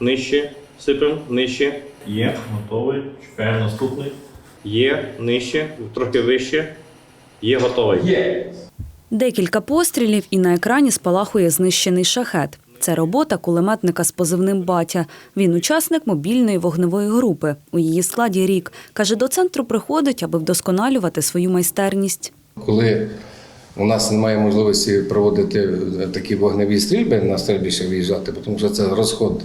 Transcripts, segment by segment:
нижче, сипемо, нижче, Є, готовий. Чекаємо наступний. є, нижче, трохи вище, є, готовий. Є. Декілька пострілів і на екрані спалахує знищений шахет. Це робота кулеметника з позивним Батя. Він учасник мобільної вогневої групи. У її складі рік. Каже, до центру приходить, аби вдосконалювати свою майстерність. Коли у нас немає можливості проводити такі вогневі стрільби на стрільбище виїжджати, тому що це розход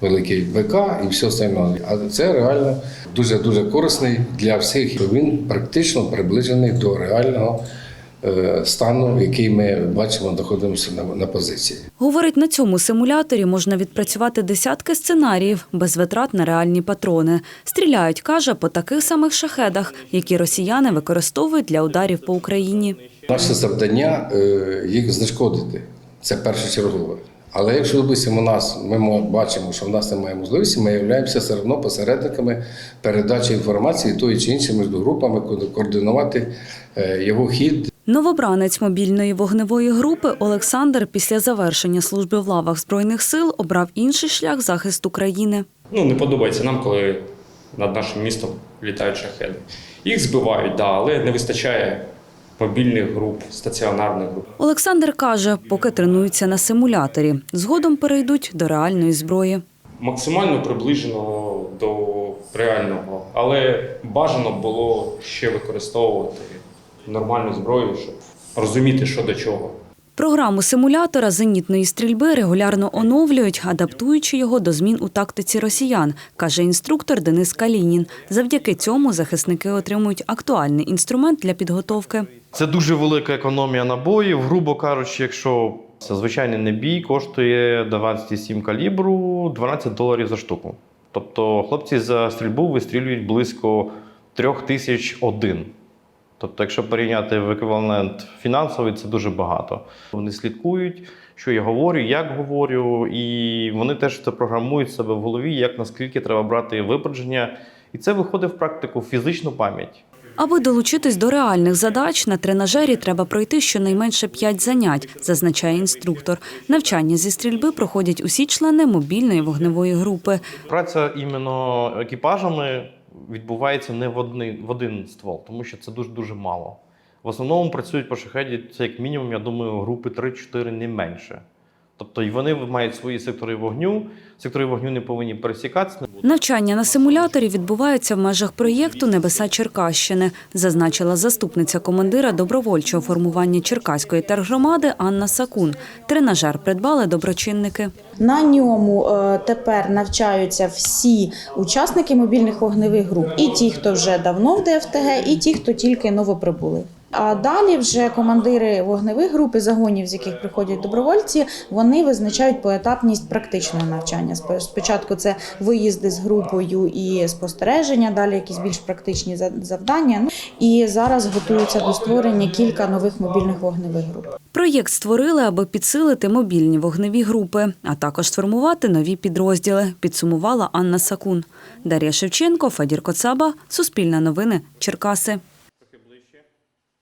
великий ВК і все остальне. А це реально дуже дуже корисний для всіх. Він практично приближений до реального е, стану, який ми бачимо, знаходимося на, на позиції. Говорить, на цьому симуляторі можна відпрацювати десятки сценаріїв без витрат на реальні патрони. Стріляють, каже, по таких самих шахедах, які росіяни використовують для ударів по Україні. Наше завдання е, їх знешкодити. Це першочергове. Але якщо допустимо, у нас ми мо- бачимо, що в нас немає можливості, ми являємося все одно посередниками передачі інформації тої чи іншої між групами, ко- координувати е, його хід Новобранець мобільної вогневої групи Олександр після завершення служби в лавах збройних сил обрав інший шлях захисту країни. Ну, не подобається нам, коли над нашим містом літають шахеди. Їх збивають, да, але не вистачає мобільних груп, стаціонарних груп. Олександр каже, поки тренуються на симуляторі, згодом перейдуть до реальної зброї. Максимально приближено до реального, але бажано було ще використовувати нормальну зброю, щоб розуміти, що до чого. Програму симулятора зенітної стрільби регулярно оновлюють, адаптуючи його до змін у тактиці росіян, каже інструктор Денис Калінін. Завдяки цьому захисники отримують актуальний інструмент для підготовки. Це дуже велика економія набоїв. Грубо кажучи, якщо це звичайний небій коштує 12,7 калібру 12 доларів за штуку. Тобто хлопці за стрільбу вистрілюють близько 3 тисяч один. Тобто, якщо порівняти в еквівалент фінансовий, це дуже багато. Вони слідкують, що я говорю, як говорю, і вони теж це програмують себе в голові, як наскільки треба брати випередження. І це виходить в практику в фізичну пам'ять. Аби долучитись до реальних задач, на тренажері треба пройти щонайменше 5 занять, зазначає інструктор. Навчання зі стрільби проходять усі члени мобільної вогневої групи. Праця іменно екіпажами відбувається не в один, в один ствол, тому що це дуже дуже мало. В основному працюють по шахеді, це як мінімум, я думаю, групи 3-4 не менше. Тобто і вони мають свої сектори вогню. Сектори вогню не повинні пересікатися. Навчання на симуляторі відбуваються в межах проєкту Небеса Черкащини, зазначила заступниця командира добровольчого формування Черкаської тергромади Анна Сакун. Тренажер придбали доброчинники. На ньому е, тепер навчаються всі учасники мобільних вогневих груп, і ті, хто вже давно в ДФТГ, і ті, хто тільки новоприбули. А далі вже командири вогневих груп і загонів, з яких приходять добровольці, вони визначають поетапність практичного навчання. Спочатку це виїзди з групою і спостереження, далі якісь більш практичні за- завдання. Ну, І зараз готуються до створення кілька нових мобільних вогневих груп. Проєкт створили, аби підсилити мобільні вогневі групи, а також сформувати нові підрозділи, підсумувала Анна Сакун. Дар'я Шевченко, Федір Коцаба, Суспільне новини, Черкаси.